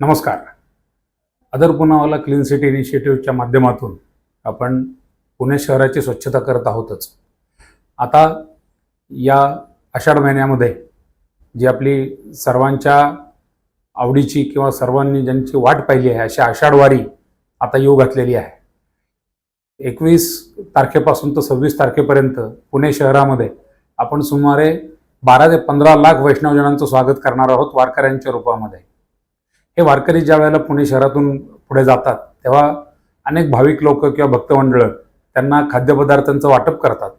नमस्कार. Adar Poonawalla clean city इनिशिएटिव्हच्या माध्यमातून आपण पुणे शहराची स्वच्छता करत आहोतच. आता या आषाढ महिन्यामध्ये जी आपली सर्वांच्या आवडीची किंवा सर्वांनी ज्यांची वाट पाहिली आहे अशी आषाढवारी आता येऊ घातलेली आहे. एकवीस तारखेपासून तर सव्वीस तारखेपर्यंत पुणे शहरामध्ये आपण सुमारे बारा ते पंधरा लाख वैष्णवजनांचं स्वागत करणार आहोत वारकऱ्यांच्या रूपामध्ये. हे वारकरी ज्या वेळेला पुणे शहरातून पुढे जातात तेव्हा अनेक भाविक लोक किंवा भक्तमंडळ त्यांना खाद्यपदार्थांचं वाटप करतात.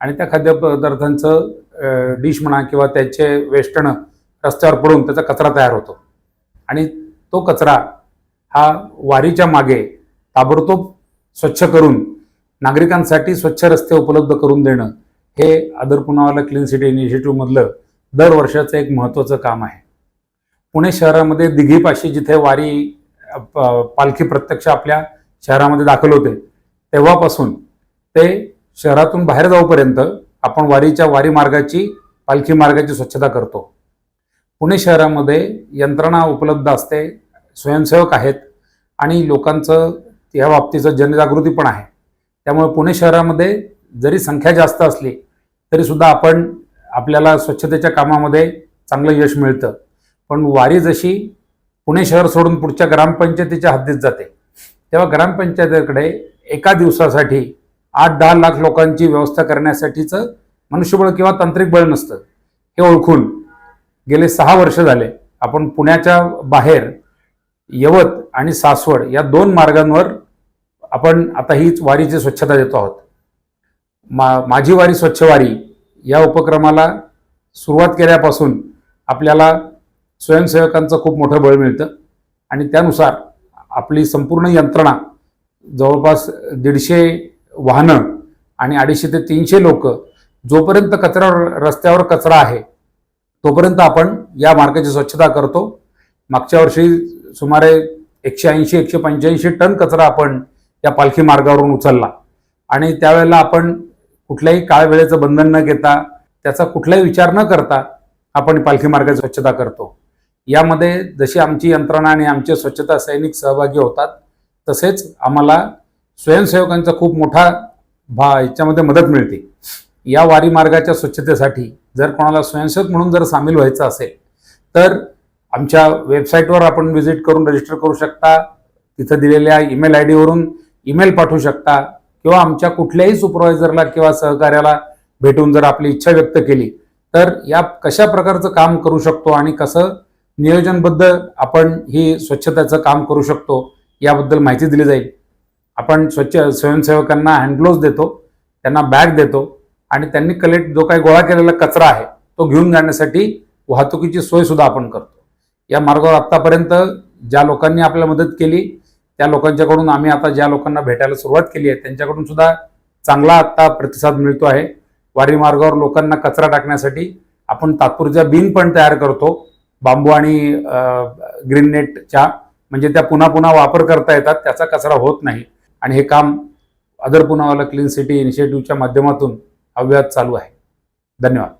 आणि त्या खाद्यपदार्थांचं डिश म्हणा किंवा त्याचे वेष्टणं रस्त्यावर पडून त्याचा कचरा तयार होतो. आणि तो कचरा हा वारीच्या मागे ताबडतोब स्वच्छ करून नागरिकांसाठी स्वच्छ रस्ते उपलब्ध करून देणं हे आदर पुनावाला क्लीन सिटी इनिशिएटिव्हमधलं दर वर्षाचं एक महत्त्वाचं काम आहे. पुणे शहरामध्ये दिघीपाशी जिथे वारी पालखी प्रत्यक्ष आपल्या शहरामध्ये दाखल होते तेव्हापासून ते शहरातून बाहेर जाऊपर्यंत आपण वारीच्या वारी मार्गाची पालखी मार्गाची स्वच्छता करतो. पुणे शहरामध्ये यंत्रणा उपलब्ध असते स्वयंसेवक आहेत आणि लोकांचं या बाबतीचं जनजागृती पण आहे. त्यामुळे पुणे शहरामध्ये जरी संख्या जास्त असली तरी सुद्धा आपण आपल्याला स्वच्छतेच्या कामामध्ये चांगलं यश मिळतं. पण वारी जशी पुणे शहर सोडून पुढच्या ग्रामपंचायतीच्या हद्दीत जाते तेव्हा ग्रामपंचायतीकडे एका दिवसासाठी आठ दहा लाख लोकांची व्यवस्था करण्यासाठीचं मनुष्यबळ किंवा तांत्रिक बळ नसतं. हे ओळखून गेले सहा वर्ष झाले आपण पुण्याच्या बाहेर यवत आणि सासवड या दोन मार्गांवर आपण आता हीच वारीची स्वच्छता देतो आहोत. मा माझी वारी स्वच्छ वारी या उपक्रमाला सुरुवात केल्यापासून आपल्याला स्वयंसेवकांचं खूप मोठं बळ मिळतं. आणि त्यानुसार आपली संपूर्ण यंत्रणा जवळपास दीडशे वाहनं आणि अडीचशे ते तीनशे लोक जोपर्यंत कचऱ्यावर रस्त्यावर कचरा आहे तोपर्यंत आपण या मार्गाची स्वच्छता करतो. मागच्या वर्षी सुमारे एकशे ऐंशी एकशे पंच्याऐंशी टन कचरा आपण या पालखी मार्गावरून उचलला. आणि त्यावेळेला आपण कुठल्याही काळ वेळेचं बंधन न घेता त्याचा कुठलाही विचार न करता आपण पालखी मार्गाची स्वच्छता करतो. यामध्ये जशी आमची यंत्रणा आणि आमचे स्वच्छता सैनिक सहभागी होतात तसेच आम्हाला स्वयंसेवकांचा खूप मोठा भा याच्यामध्ये मदत मिळते. या वारी मार्गाच्या स्वच्छतेसाठी जर कोणाला स्वयंसेवक म्हणून जर सामील व्हायचं असेल तर आमच्या वेबसाईटवर आपण व्हिजिट करून रजिस्टर करू शकता. तिथं दिलेल्या ईमेल आय डीवरून ईमेल पाठवू शकता. किंवा आमच्या कुठल्याही सुपरवायझरला किंवा सहकार्याला भेटून जर आपली इच्छा व्यक्त केली तर या कशा प्रकारचं काम करू शकतो आणि कसं नियोजनबद्ध आपण ही स्वच्छतेचं काम करू शकतो याबद्दल माहिती दिली जाईल. आपण स्वच्छ स्वयंसेवकांना हँडग्लोव्ज देतो त्यांना बॅग देतो आणि त्यांनी कलेक्ट जो काही गोळा केलेला कचरा आहे तो घेऊन जाण्यासाठी वाहतुकीची सोय सुद्धा आपण करतो. या मार्गावर आत्तापर्यंत ज्या लोकांनी आपल्याला मदत केली त्या लोकांच्याकडून आम्ही आता ज्या लोकांना भेटायला सुरुवात केली आहे त्यांच्याकडून सुद्धा चांगला आत्ता प्रतिसाद मिळतो आहे. वारी मार्गावर लोकांना कचरा टाकण्यासाठी आपण तात्पुरत्या बिन पण तयार करतो. बांबू आणि ग्रीन नेटच्या म्हणजे त्या पुन्हा पुन्हा वापर करता येतात त्याचा कचरा होत नाही. आणि हे काम अदर पुनावाला क्लीन सिटी इनिशिएटिव्हच्या माध्यमातून अव्याहत चालू आहे. धन्यवाद.